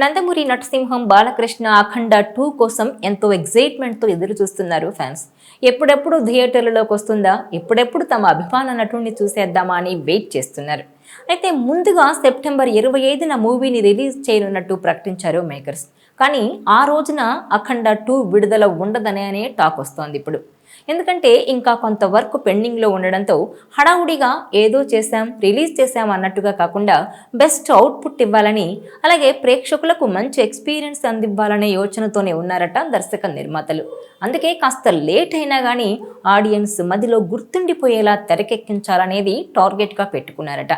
నందమూరి నటసింహం బాలకృష్ణ అఖండ టూ కోసం ఎంతో ఎగ్జైట్మెంట్తో ఎదురు చూస్తున్నారు ఫ్యాన్స్ ఎప్పుడెప్పుడు థియేటర్లలోకి వస్తుందా? ఎప్పుడెప్పుడు తమ అభిమాన నటుడిని చూసేద్దామా అని వెయిట్ చేస్తున్నారు. అయితే ముందుగా సెప్టెంబర్ ఇరవై ఐదున మూవీని రిలీజ్ చేయనున్నట్టు ప్రకటించారు మేకర్స్ కానీ ఆ రోజున అఖండ టూ విడుదల ఉండదనే అనే టాక్ వస్తోంది ఇప్పుడు. ఎందుకంటే ఇంకా కొంత వర్క్ పెండింగ్లో ఉండడంతో హడావుడిగా ఏదో చేశాం రిలీజ్ చేశాం అన్నట్టుగా కాకుండా బెస్ట్ అవుట్పుట్ ఇవ్వాలని అలాగే ప్రేక్షకులకు మంచి ఎక్స్పీరియన్స్ అందివ్వాలనే యోచనతోనే ఉన్నారట దర్శక నిర్మాతలు. అందుకే కాస్త లేట్ అయినా కానీ ఆడియన్స్ మదిలో గుర్తుండిపోయేలా తెరకెక్కించాలనేది టార్గెట్గా పెట్టుకున్నారట.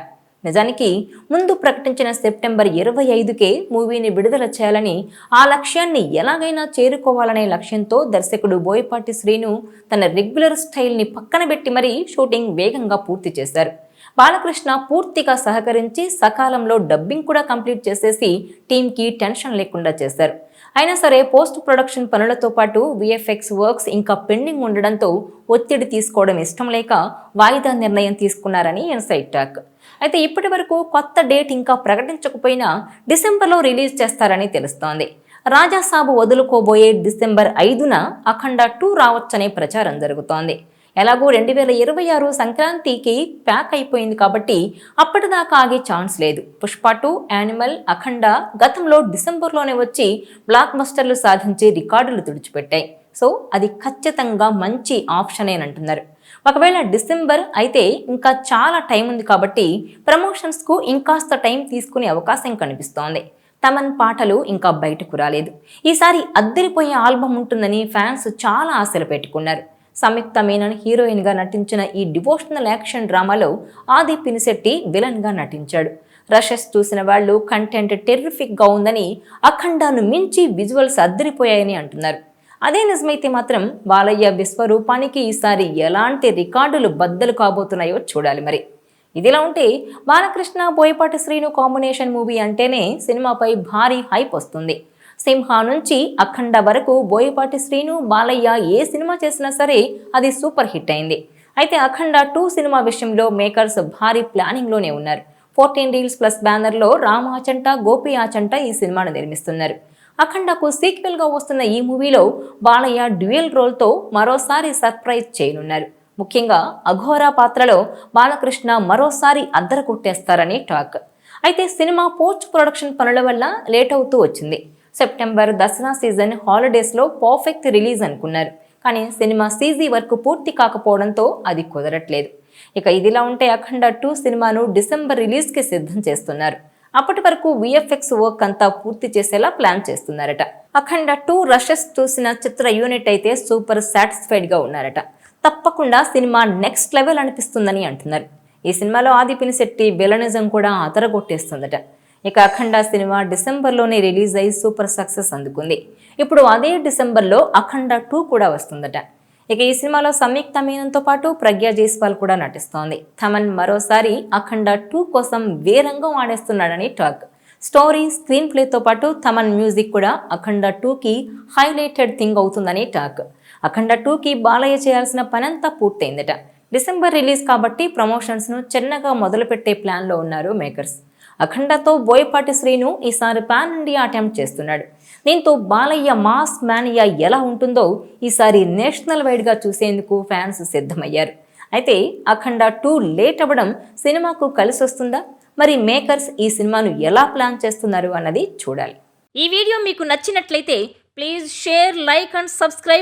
నిజానికి ముందు ప్రకటించిన సెప్టెంబర్ ఇరవై ఐదుకే మూవీని విడుదల చేయాలని ఆ లక్ష్యాన్ని ఎలాగైనా చేరుకోవాలనే లక్ష్యంతో దర్శకుడు బోయపాటి శ్రీను తన రెగ్యులర్ స్టైల్ని పక్కన పెట్టి మరీ షూటింగ్ వేగంగా పూర్తి చేశారు. బాలకృష్ణ పూర్తిగా సహకరించి సకాలంలో డబ్బింగ్ కూడా కంప్లీట్ చేసేసి టీంకి టెన్షన్ లేకుండా చేశారు. అయినా సరే పోస్ట్ ప్రొడక్షన్ పనులతో పాటు విఎఫ్ఎక్స్ వర్క్స్ ఇంకా పెండింగ్ ఉండడంతో ఒత్తిడి తీసుకోవడం ఇష్టం లేక వాయిదా నిర్ణయం తీసుకున్నారని ఎన్సైట్ టాక్ అయితే ఇప్పటి వరకు కొత్త డేట్ ఇంకా ప్రకటించకపోయినా డిసెంబర్లో రిలీజ్ చేస్తారని తెలుస్తోంది. రాజాసాబు వదులుకోబోయే డిసెంబర్ ఐదున అఖండ టూ రావచ్చనే ప్రచారం జరుగుతోంది. ఎలాగో రెండు వేల ఇరవై ఆరు సంక్రాంతికి ప్యాక్ అయిపోయింది కాబట్టి అప్పటిదాకా ఆగే ఛాన్స్ లేదు. పుష్ప టూ యానిమల్ అఖండ గతంలో డిసెంబర్లోనే వచ్చి బ్లాక్ బస్టర్లు సాధించి రికార్డులు తుడిచిపెట్టాయి. సో అది ఖచ్చితంగా మంచి ఆప్షన్ అంటున్నారు. ఒకవేళ డిసెంబర్ అయితే ఇంకా చాలా టైం ఉంది కాబట్టి ప్రమోషన్స్కు ఇంకాస్త టైం తీసుకునే అవకాశం కనిపిస్తోంది. తమన్ పాటలు ఇంకా బయటకు రాలేదు. ఈసారి అద్దరిపోయే ఆల్బమ్ ఉంటుందని ఫ్యాన్స్ చాలా ఆశలు పెట్టుకున్నారు. సంయుక్త మీనన్ హీరోయిన్గా నటించిన ఈ డివోషనల్ యాక్షన్ డ్రామాలో ఆది పినిశెట్టి విలన్గా నటించాడు. రషెస్ చూసిన వాళ్ళు కంటెంట్ టెర్రిఫిక్గా ఉందని అఖండాను మించి విజువల్స్ అద్దరిపోయాయని అంటున్నారు. అదే నిజమైతే మాత్రం బాలయ్య విశ్వరూపానికి ఈసారి ఎలాంటి రికార్డులు బద్దలు కాబోతున్నాయో చూడాలి మరి. ఇదిలా ఉంటే బాలకృష్ణ బోయపాటి శ్రీను కాంబినేషన్ మూవీ అంటేనే సినిమాపై భారీ హైప్ వస్తుంది. సింహ నుంచి అఖండ వరకు బోయపాటి శ్రీను బాలయ్య ఏ సినిమా చేసినా సరే అది సూపర్ హిట్ అయింది. అయితే అఖండ టూ సినిమా విషయంలో మేకర్స్ భారీ ప్లానింగ్లోనే ఉన్నారు. ఫోర్టీన్ రీల్స్ ప్లస్ బ్యానర్లో రామ్ ఆచంట గోపి ఆచంట ఈ సినిమాను నిర్మిస్తున్నారు. అఖండకు సీక్వెల్గా వస్తున్న ఈ మూవీలో బాలయ్య డ్యూయల్ రోల్తో మరోసారి సర్ప్రైజ్ చేయనున్నారు. ముఖ్యంగా అఘోరా పాత్రలో బాలకృష్ణ మరోసారి అద్దర కొట్టేస్తారని టాక్. అయితే సినిమా పోస్ట్ ప్రొడక్షన్ పనుల వల్ల లేట్ అవుతూ వచ్చింది. సెప్టెంబర్ దసరా సీజన్ హాలిడేస్లో పర్ఫెక్ట్ రిలీజ్ అనుకున్నారు. కానీ సినిమా సీజీ వర్క్ పూర్తి కాకపోవడంతో అది కుదరట్లేదు. ఇక ఇదిలా ఉంటే అఖండ టూ సినిమాను డిసెంబర్ రిలీజ్కి సిద్ధం చేస్తున్నారు. అప్పటి వరకు విఎఫ్ఎక్స్ వర్క్ అంతా పూర్తి చేసేలా ప్లాన్ చేస్తున్నారట. అఖండ టూ రషెస్ చూసిన చిత్ర యూనిట్ అయితే సూపర్ సాటిస్ఫైడ్గా ఉన్నారట. తప్పకుండా సినిమా నెక్స్ట్ లెవెల్ అనిపిస్తుందని అంటున్నారు. ఈ సినిమాలో ఆది పినిశెట్టి బెలనిజం కూడా అతరగొట్టేస్తుందట. ఇక అఖండ సినిమా డిసెంబర్లోనే రిలీజ్ అయి సూపర్ సక్సెస్ అందుకుంది. ఇప్పుడు అదే డిసెంబర్లో అఖండ టూ కూడా వస్తుందట. ఇక ఈ సినిమాలో సంయుక్త మీనంతో పాటు ప్రజ్ఞా జైస్వాల్ కూడా నటిస్తోంది. థమన్ మరోసారి అఖండ టూ కోసం వేరంగం ఆడేస్తున్నాడని టాక్. స్టోరీ స్క్రీన్ ప్లేతో పాటు థమన్ మ్యూజిక్ కూడా అఖండ టూకి హైలైటెడ్ థింగ్ అవుతుందని టాక్. అఖండ టూకి బాలయ్య చేయాల్సిన పనంతా పూర్తయిందట. డిసెంబర్ రిలీజ్ కాబట్టి ప్రమోషన్స్ను చిన్నగా మొదలుపెట్టే ప్లాన్లో ఉన్నారు మేకర్స్. అఖండతో బోయపాటి శ్రీను ఈసారి పాన్ ఇండియా అటెంప్ట్ చేస్తున్నాడు. దీంతో బాలయ్య మాస్ మానియా ఎలా ఉంటుందో ఈసారి నేషనల్ వైడ్గా చూసేందుకు ఫ్యాన్స్ సిద్ధమయ్యారు. అయితే అఖండ టూ లేట్ అవ్వడం సినిమాకు కలిసి వస్తుందా? మరి మేకర్స్ ఈ సినిమాను ఎలా ప్లాన్ చేస్తున్నారు అన్నది చూడాలి. ఈ వీడియో మీకు నచ్చినట్లయితే please share like and subscribe